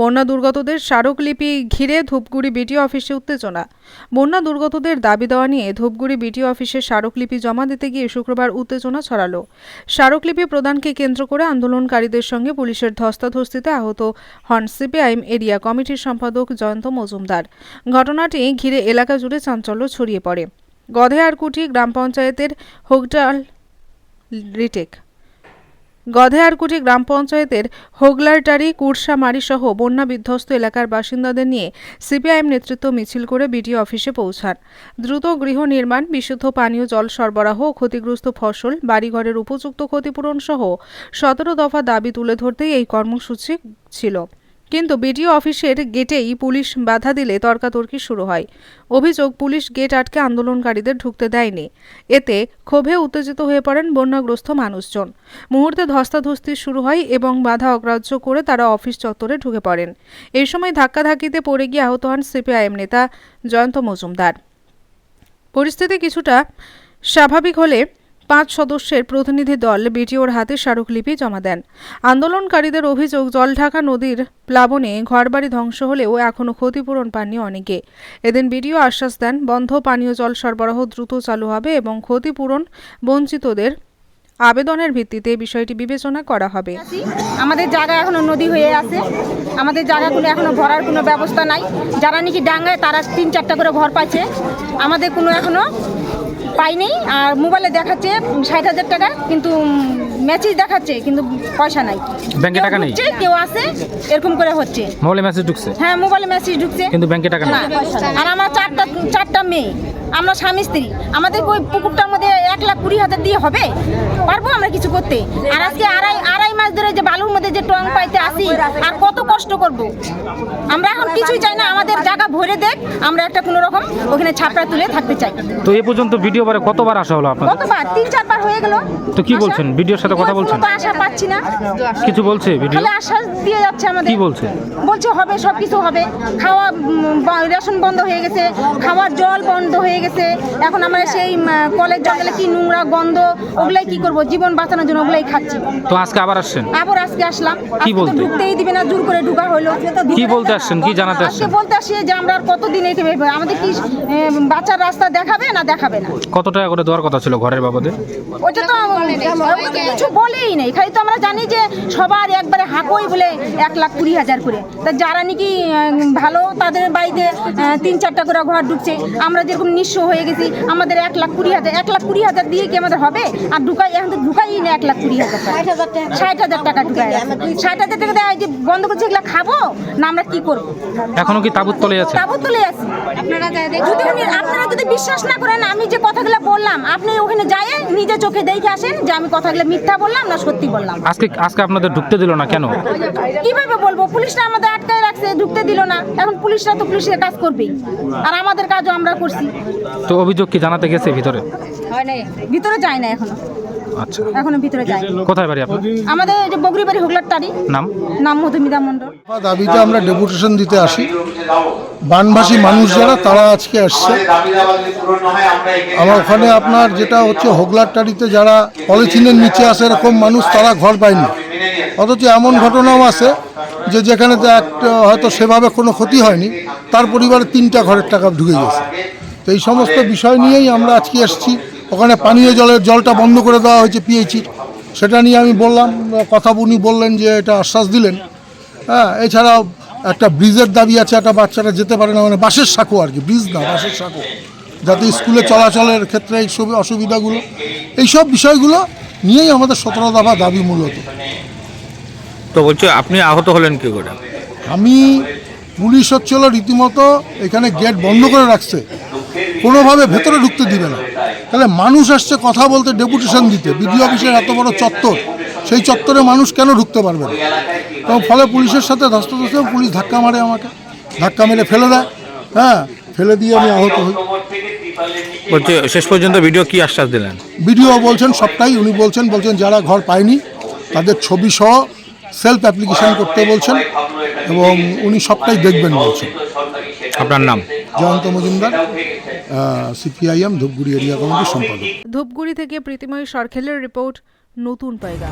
বন্যা দুর্গতদের স্মারকলিপি ঘিরে ধূপগুড়ি বিডিও অফিসে উত্তেজনা। বন্যা দুর্গতদের দাবি দেওয়া নিয়ে ধূপগুড়ি বিডিও অফিসে স্মারকলিপি জমা দিতে গিয়ে শুক্রবার উত্তেজনা ছড়ালো। স্মারকলিপি প্রদানকে কেন্দ্র করে আন্দোলনকারীদের সঙ্গে পুলিশের ধস্তাধস্তিতে আহত হন সিপিআইএম এরিয়া কমিটির সম্পাদক জয়ন্ত মজুমদার। ঘটনাটি ঘিরে এলাকা জুড়ে চাঞ্চল্য ছড়িয়ে পড়ে। গধেয়ারকুঠি গ্রাম পঞ্চায়েতের হোগটাল রিটেক গধেয়ারকুটি গ্রাম পঞ্চায়েতের হোগলারটারি, কুরসামারি সহ বন্যা বিধ্বস্ত এলাকার বাসিন্দাদের নিয়ে সিপিআইএম নেতৃত্ব মিছিল করে বিডিও অফিসে পৌঁছান। দ্রুত গৃহ নির্মাণ, বিশুদ্ধ পানীয় জল সরবরাহ ক্ষতিগ্রস্ত ফসল, বাড়িঘরের উপযুক্ত ক্ষতিপূরণ সহ সতেরো দফা দাবি তুলে ধরতেই এই কর্মসূচি ছিল। কিন্তু বিডিও অফিসের গেটেই পুলিশ বাধা দিলে তর্কাতর্কি শুরু হয়। অভিযোগ, পুলিশ গেট আটকে আন্দোলনকারীদের ঢুকতে দেয়নি। এতে ক্ষোভে উত্তেজিত হয়ে পড়েন বন্যাগ্রস্ত মানুষজন। মুহূর্তে ধস্তাধস্তি শুরু হয় এবং বাধা অগ্রাহ্য করে তারা অফিস চত্বরে ঢুকে পড়েন। এই সময় ধাক্কাধাক্কিতে পড়ে গিয়ে আহত হন সিপিআইএম নেতা জয়ন্ত মজুমদার। পরিস্থিতি কিছুটা স্বাভাবিক হলে পাঁচ সদস্যের প্রতিনিধি দল বিটিওর হাতে স্মারকলিপি জমা দেন। আন্দোলনকারীদের অভিযোগ, জলঢাকা নদীর প্লাবনে ঘরবাড়ি ধ্বংস হলেও এখনও ক্ষতিপূরণ পাননি অনেকে। এদিন বিডিও আশ্বাস দেন, বন্ধ পানীয় জল সরবরাহ দ্রুত চালু হবে এবং ক্ষতিপূরণ বঞ্চিতদের আবেদনের ভিত্তিতে বিষয়টি বিবেচনা করা হবে। আমাদের জায়গা এখনও নদী হয়ে আছে। আমাদের জায়গাগুলো এখনও ভরার কোনো ব্যবস্থা নাই। যারা নাকি ডাঙ্গায় তারা তিন চারটা করে ঘর পাচ্ছে। আমাদের কোনো এখনও পাইনি আর মোবাইলে দেখাচ্ছে ষাট হাজার টাকা কিন্তু ম্যাচেজ দেখাচ্ছে কিন্তু পয়সা নাই। ব্যাংকে টাকা নেই? কেউ আছে এরকম করে হচ্ছে। মোবাইলে মেসেজ ঢুকছে? হ্যাঁ মোবাইলে মেসেজ ঢুকছে। কিন্তু ব্যাংকে টাকা নেই? আর আমার চারটা চারটা মেয়ে আমরা স্বামী স্ত্রী আমাদের ওই পুকুরটার এক লাখ কুড়ি হাজার দিয়ে হবে? পারব আমরা কিছু করতে? আর আজকে আড়াই আড়াই মাস ধরে যে বালুর মধ্যে যে টং পাইতে আসি আর কত কষ্ট করব? আমরা এখন কিছুই চাই না আমাদের জায়গা ভরে দেখ আমরা একটা কোনো রকম ওখানে ছাপড়া তুলে থাকতে চাই। তো এ পর্যন্ত ভিডিও বারে কতবার আসা হলো আপনাদের? কতবার? তিন চারবার হয়ে গেল। তো কি বলছেন? ভিডিওর সাথে কথা বলছেন? তো আশা পাচ্ছি না। কিছু বলছে ভিডিও? তাহলে আশ্বাস দিয়ে যাচ্ছে আমাদের। কি বলছে? বলছে হবে সব কিছু হবে। খাওয়া রেশন বন্ধ হয়ে গেছে খাওয়ার জল বন্ধ হয়ে গেছে। এখন আমরা সেই কলের জলে কি নোংরা গন্ধ ওগুলাই কি করব? জীবন বাঁচানোর জন্য ওগুলাই খাচ্ছি। তো আজকে আবার আসছেন? আবার আজকে আসলাম। কি বলতে? ঢুকতেই দিবে না জোর করে ঢুকা হলো। কি বলতে আসছেন? কি জানাতে আজকে বলতে আসি যে আমরা আর কতদিন এই আমাদের কি বাঁচার রাস্তা দেখাবে না দেখাবে না? কত টাকা করে দেওয়ার কথা ছিল ঘরের বাবদে ওটা তো কিছু বলেই নেই। খালি তো আমরা জানি যে সবার একবারে হাঁকোই বলে এক লাখ কুড়ি হাজার করে। তা যারা নাকি ভালো তাদের বাড়িতে তিন চারটা করে ঘর ঢুকছে। আমরা যেরকম নিঃস্ব হয়ে গেছি আমাদের এক লাখ কুড়ি হাজার এক লাখ কুড়ি হাজার দিয়ে কি আমাদের হবে? আর ঢুকাই এখন তো ঢুকাই না এক লাখ কুড়ি হাজার টাকা। ষাট হাজার টাকা। ঢুকাই ষাট হাজার টাকা দেয় যে বন্ধ করছে এগুলো খাব? না আমরা কি করব? এখনও কি তাবুত তলে আছে? তাবু তুলে যদি উনি- আপনারা যদি বিশ্বাস না করেন আমি যে কথাগুলো বললাম আপনি ওখানে যায় নিজে চোখে দেখে আসেন যে আমি কথাগুলো মিথ্যা বললাম না সত্যি বললাম। আজকে আজকে আপনাদের ঢুকতে দিল না কেন? কীভাবে বলব? পুলিশরা আমাদের আটকায় রাখছে ঢুকতে দিল না। এখন পুলিশরা তো পুলিশের কাজ করবেই। আর আমাদের কাজও আমরা করছি। তো অভিযোগ কি জানাতে গেছে ভিতরে? ভিতরে যায় না এখনও। আচ্ছা। এখনও ভিতরে যায় কোথায় বাড়ি আপনার? আমাদের যে বগরি বাড়ি হুগলার টারি নাম? নাম মধুমিতা মণ্ডল। দাবিতে আমরা ডেপুটেশন দিতে আসি। বানভাসী মানুষ যারা তারা আজকে আসছে। আমার ওখানে আপনার যেটা হচ্ছে হোগলারটারিতে যারা পলিথিনের নিচে আসে এরকম মানুষ তারা ঘর পায়নি। অথচ এমন ঘটনাও আছে যে যেখানে একটা হয়তো সেভাবে কোনো ক্ষতি হয়নি তার পরিবারে তিনটা ঘরের টাকা ঢুকে গেছে। তো এই সমস্ত বিষয় নিয়েই আমরা আজকে এসেছি। ওখানে পানীয় জলের জলটা বন্ধ করে দেওয়া হয়েছে পিএইচির সেটা নিয়ে আমি বললাম কথা উনি বললেন যে এটা আশ্বাস দিলেন। হ্যাঁ এছাড়াও একটা ব্রিজের দাবি আছে একটা বাচ্চারা যেতে পারে না মানে বাসের সাঁকো আর কি ব্রিজ না বাসের সাঁকো। যাতে স্কুলে চলাচলের ক্ষেত্রে এই সব অসুবিধাগুলো এইসব বিষয়গুলো নিয়েই আমাদের সতেরো দফা দাবি মূলত। তো বলছো আপনি আহত হলেন কি করে? আমি পুলিশ হচ্ছিল রীতিমতো এখানে গেট বন্ধ করে রাখছে। কোনোভাবে ভেতরে ঢুকতে দিবে না। তাহলে মানুষ আসছে কথা বলতে ডেপুটেশন দিতে। বিডিও অফিসের এত বড় চত্বর সেই চত্বরে মানুষ কেন ঢুকতে পারবে না? এবং ফলে পুলিশের সাথে ধস্তাধস্তি হয়, পুলিশ ধাক্কা মারে আমাকে। ধাক্কা মেরে ফেলে দেয়। হ্যাঁ ফেলে দিয়ে আমি আহত হই। বলছে শেষ পর্যন্ত ভিডিও কি আশ্বাস দিলেন? বিডিও বলছেন সবটাই। উনি বলছেন বলছেন যারা ঘর পায়নি তাদের ছবি সহ সেলফ অ্যাপ্লিকেশন করতে বলছেন এবং উনি সবটাই দেখবেন বলছেন। আপনার নাম? জয়ন্ত মজুমদার সিপিআইএম ধূপগুড়ি এরিয়া কমিটির সম্পাদক। ধূপগুড়ি থেকে প্রীতিময় সরখেলের রিপোর্ট নতুন পায়গা